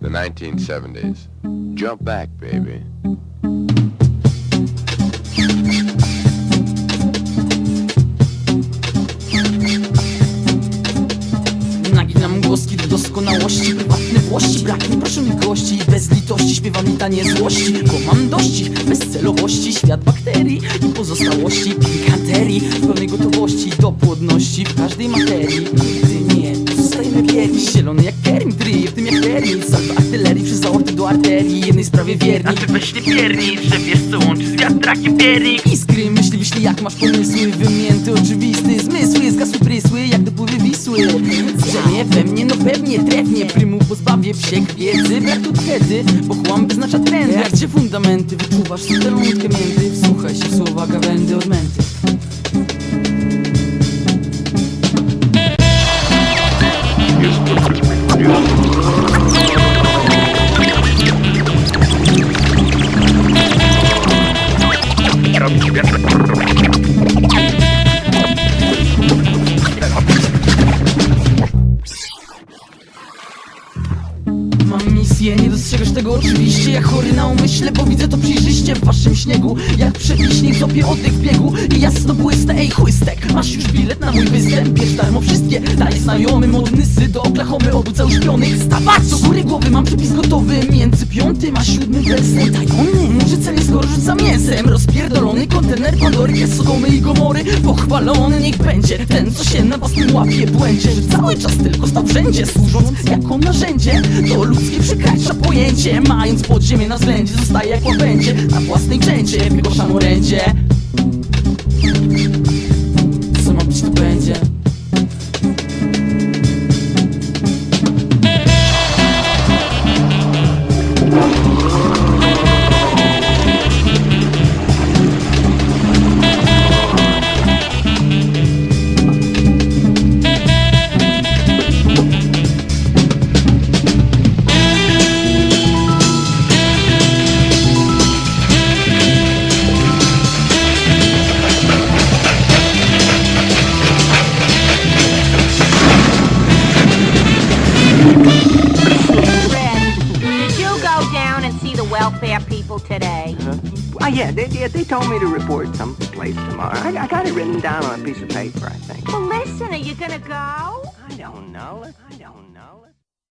The 1970s. Jump back, baby. Doskonałości Prywatne włości, brak mi proszę mi gości. Bez litości śpiewam litanie złości. Bo mam dość bezcelowości Świat bakterii i pozostałości. Pikanterii w pełnej gotowości Do płodności w każdej materii. Nigdy nie zostajemy wierni. Zielony jak Kermit, ryje w tym jak Kermit Salto artylerii przez aorty do arterii. Jednej sprawie wierni. A ty weź nie piernij, że wiesz co łączy z wiatrakiem piernik Iskry, myśli, wyślij jak masz pomysły Wymięty, oczywisty, zmysły Zgasły prysły, jak dopływy Wisły. Nie we mnie, pewnie trefnie. Prymu pozbawię psiek wiedzy Brak tu wtedy, bo chłam wyznacza trendy Jak cię fundamenty, wyczuwasz subtelną mięty. Wsłuchaj się w słowa gawędy odmęty misję, nie dostrzegasz tego oczywiście. Jak chory na umyśle, bo widzę to przejrzyście w waszym śniegu. Jak przepiśnik zopie oddech biegu I jasno błysnę, ej chłystek Masz już bilet na mój występ, bierz darmo wszystkie Daj znajomy, modny sy do Oklahomy Obudza uśpionych, stawać do góry głowy Mam przepis gotowy, między piątym a siódmym wersem Tajony, może cel skoro rzucam mięsem Rozpierdolony kontener Pandory, jest Sodomy i Gomory. Pochwalony niech będzie ten, co się na własnym łapie błędzie. Że cały czas tylko stał wszędzie, służąc jako narzędzie. To ludzkie przekracza pojęcie. Mając podziemie na względzie Zostaje jak łabędzie. Na własnej grzęcie Wygłaszam orędzie Co Ah, yeah, they, yeah, they told me to report someplace tomorrow. I, I got it written down on a piece of paper, I think. Well, listen, are you gonna go? I don't know. I don't know.